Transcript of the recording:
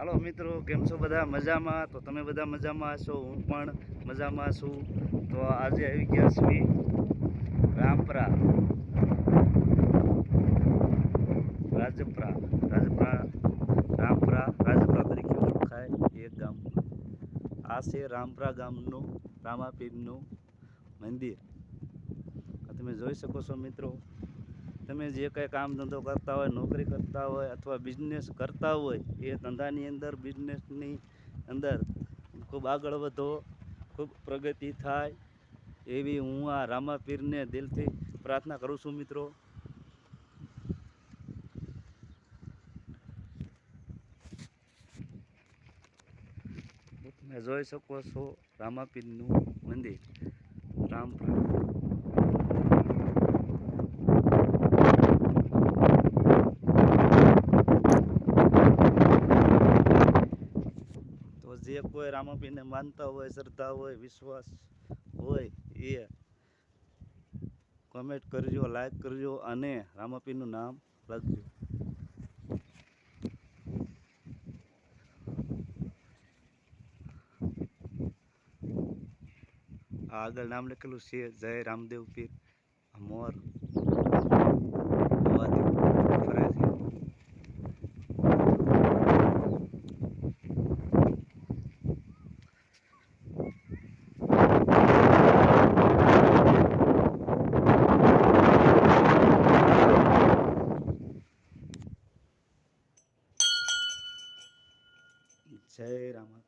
હાલો મિત્રો, કેમ છો બધા? મજામાં? તો તમે બધા મજામાં હશો? હું પણ મજામાં છું. તો આજે આવી ગયા છીએ રામપરા. રાજપરા. રાજપરા, રામપરા, રાજપરા તરીકે ઓળખાય એક ગામ. આ છે રામપરા ગામનું, રામાપીરનું મંદિર. તમે જોઈ શકો છો મિત્રો. તમે જે કંઈ કામ ધંધો કરતા હોય, નોકરી કરતા હોય અથવા બિઝનેસ કરતા હોય, એ ધંધાની અંદર બિઝનેસની અંદર ખૂબ આગળ વધો, ખૂબ પ્રગતિ થાય એવી હું આ રામાપીરને દિલથી પ્રાર્થના કરું છું મિત્રો. તમે જોઈ શકો છો રામાપીરનું મંદિર રામપુરા તો જે કોઈ રામાપીને માનતા હોય, શ્રદ્ધા હોય, વિશ્વાસ હોય, એ કોમેન્ટ કરજો લાઈક કરજો અને રામાપીનું નામ લખજો. આગળ નામ લખેલું છે, જય રામદેવ પીર મોર ser, amar.